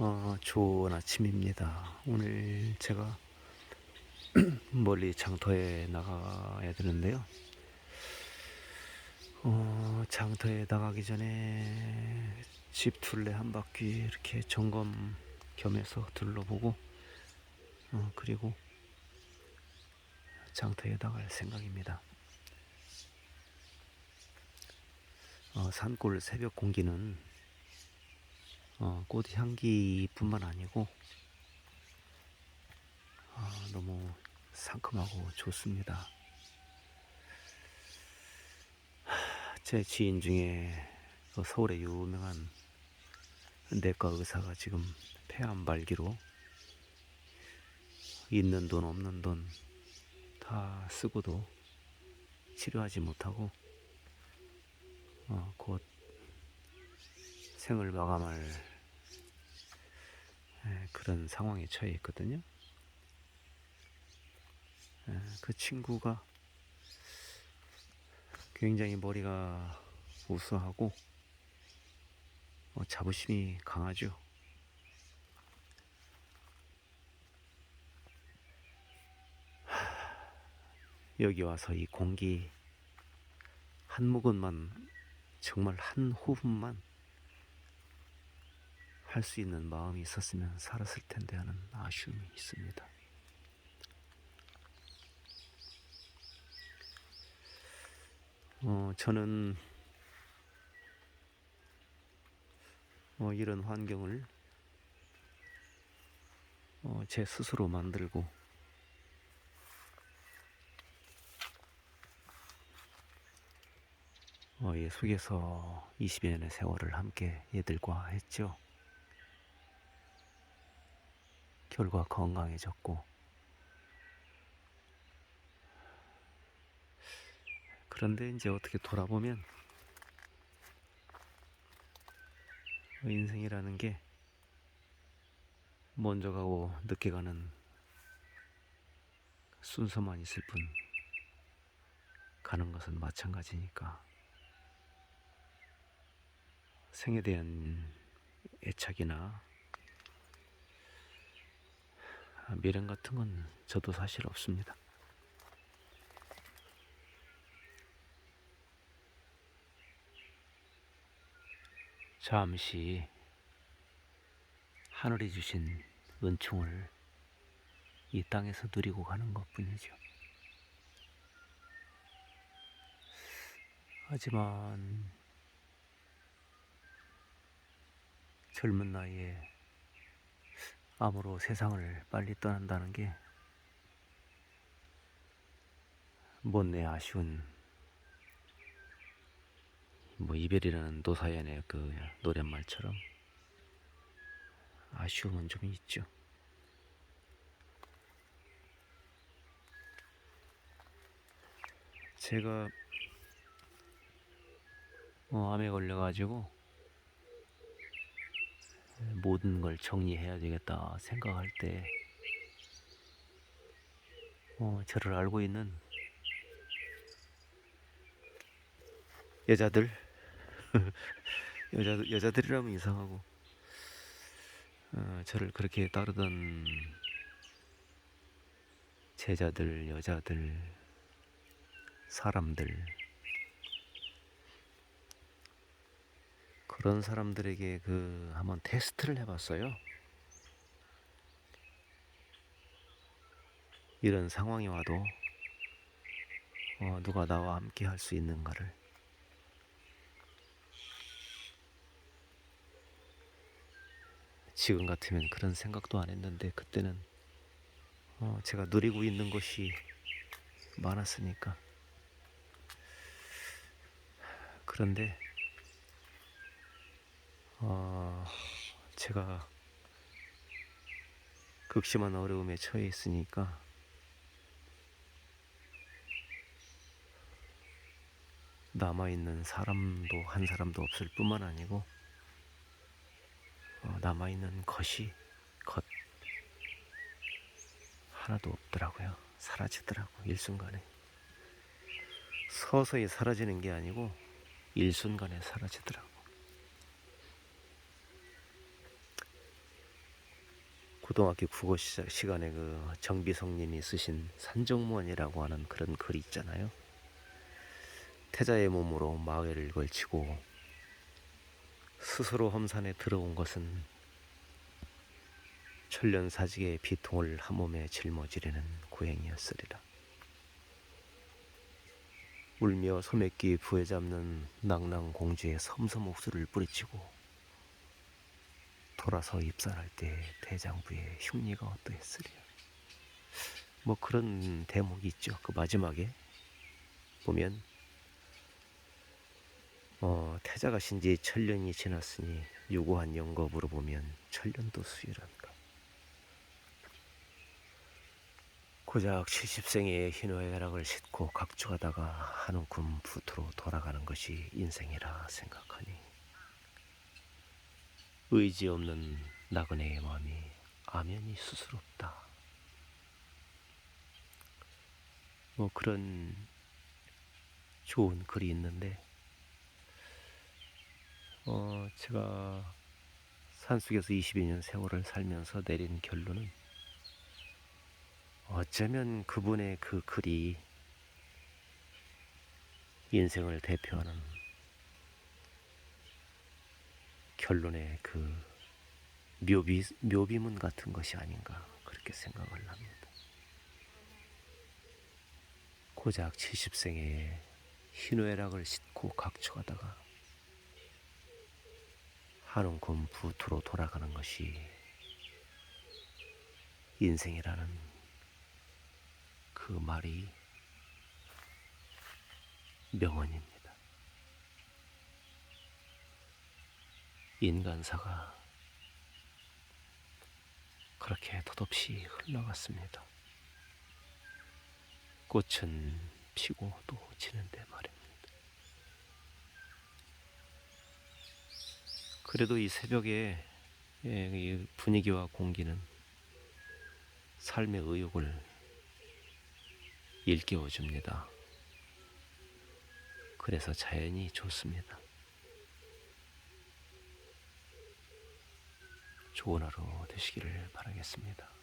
어, 좋은 아침입니다. 오늘 제가 멀리 장터에 나가야 되는데요. 어, 장터에 나가기 전에 집 둘레 한 바퀴 이렇게 점검 겸해서 둘러보고, 어, 그리고 장터에 나갈 생각입니다. 어, 산골 새벽 공기는 어, 꽃 향기뿐만 아니고 아, 너무 상큼하고 좋습니다. 하, 제 지인 중에 그 서울의 유명한 내과 의사가 지금 폐암 말기로 있는 돈 없는 돈 다 쓰고도 치료하지 못하고 어, 곧 생을 마감할 에, 그런 상황에 처해 있거든요. 에, 그 친구가 굉장히 머리가 우수하고 어, 자부심이 강하죠. 하, 여기 와서 이 공기 한 모금만 정말 한 호흡만 할 수 있는 마음이 있었으면 살았을 텐데 하는 아쉬움이 있습니다. 어, 저는 어, 이런 환경을 어, 제 스스로 만들고 어, 이 속에서 20여 년의 세월을 함께 얘들과 했죠. 결과 건강해졌고. 그런데 이제 어떻게 돌아보면 인생이라는 게 먼저 가고 늦게 가는 순서만 있을 뿐 가는 것은 마찬가지니까. 생에 대한 애착이나 미련 같은 건 저도 사실 없습니다. 잠시 하늘이 주신 은총을 이 땅에서 누리고 가는 것 뿐이죠. 하지만 젊은 나이에 암으로 세상을 빨리 떠난다는 게 못내 아쉬운 뭐 이별이라는 노사연의 그 노랫말처럼 아쉬움은 좀 있죠. 제가 어, 암에 걸려가지고 모든 걸 정리해야 되겠다 생각할 때 어, 저를 알고 있는 여자들 여자 여자들이라면 이상하고 어, 저를 그렇게 따르던 제자들 여자들 사람들 그런 사람들에게 그 한번 테스트를 해봤어요. 이런 상황이 와도 어, 누가 나와 함께 할 수 있는가를 지금 같으면 그런 생각도 안 했는데 그때는 어, 제가 누리고 있는 것이 많았으니까 그런데 어, 제가 극심한 어려움에 처해 있으니까 남아있는 사람도 한 사람도 없을 뿐만 아니고 어, 남아있는 것이 것 하나도 없더라고요. 사라지더라고 일순간에 서서히 사라지는 게 아니고 일순간에 사라지더라고. 고등학교 국어 시, 시간에 그 정비성님이 쓰신 산정무원이라고 하는 그런 글이 있잖아요. 태자의 몸으로 마회를 걸치고 스스로 험산에 들어온 것은 천년사직의 비통을 한 몸에 짊어지려는 고행이었으리라. 울며 소매끼 부여잡는 낭낭공주의 섬섬 옥수를 뿌리치고 돌아서 입산할 때 대장부의 흉리가 어떠했으리요. 뭐 그런 대목이 있죠. 그 마지막에 보면 어, 태자가 신 지 천년이 지났으니 유고한 영겁으로 보면 천년도 수일한가. 고작 70생의 희노애락을 싣고 각주하다가 한움큼 부투로 돌아가는 것이 인생이라 생각하니 의지 없는 나그네의 마음이 아면이 수스럽다. 뭐 그런 좋은 글이 있는데 어 제가 산속에서 22년 세월을 살면서 내린 결론은 어쩌면 그분의 그 글이 인생을 대표하는 결론의 그 묘비, 묘비문 같은 것이 아닌가 그렇게 생각을 합니다. 고작 70생에 희노애락을 싣고 각축하다가 한웅군 부투로 돌아가는 것이 인생이라는 그 말이 명언입니다. 인간사가 그렇게 덧없이 흘러갔습니다. 꽃은 피고 또 지는데 말입니다. 그래도 이 새벽에 예, 이 분위기와 공기는 삶의 의욕을 일깨워 줍니다. 그래서 자연이 좋습니다. 좋은 하루 되시기를 바라겠습니다.